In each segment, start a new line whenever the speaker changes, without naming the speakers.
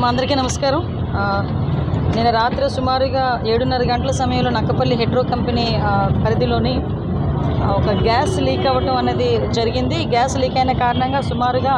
మా అందరికీ నమస్కారం. నేను రాత్రి సుమారుగా ఏడున్నర గంటల సమయంలో నక్కపల్లి హెడ్రో కంపెనీ పరిధిలోని ఒక గ్యాస్ లీక్ అవ్వటం అనేది జరిగింది. గ్యాస్ లీక్ అయిన కారణంగా సుమారుగా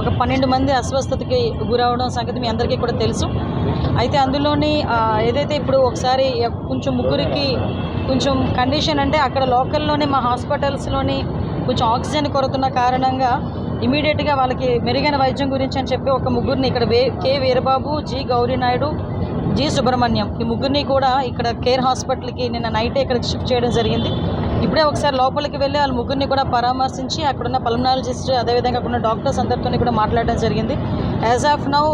ఒక పన్నెండు మంది అస్వస్థతకి గురవడం సంగతి మీ అందరికీ కూడా తెలుసు. అయితే అందులోని ఏదైతే ఇప్పుడు ఒకసారి కొంచెం ముగ్గురికి కొంచెం కండిషన్ అంటే అక్కడ లోకల్లోనే మా హాస్పిటల్స్లోని కొంచెం ఆక్సిజన్ కొరతున్న కారణంగా ఇమీడియట్గా వాళ్ళకి మెరుగైన వైద్యం గురించి అని చెప్పి ఒక ముగ్గురిని ఇక్కడ V K. Veerababu G. Gourinaidu G. Subrahmanyam ఈ ముగ్గురిని కూడా ఇక్కడ కేర్ హాస్పిటల్కి నిన్న నైటే ఇక్కడ షిఫ్ట్ చేయడం జరిగింది. ఇప్పుడే ఒకసారి లోపలికి వెళ్ళి వాళ్ళ ముగ్గురిని కూడా పరామర్శించి అక్కడున్న పల్మనాలజిస్ట్ అదేవిధంగా అక్కడ ఉన్న డాక్టర్స్ అందరితో కూడా మాట్లాడడం జరిగింది. As of now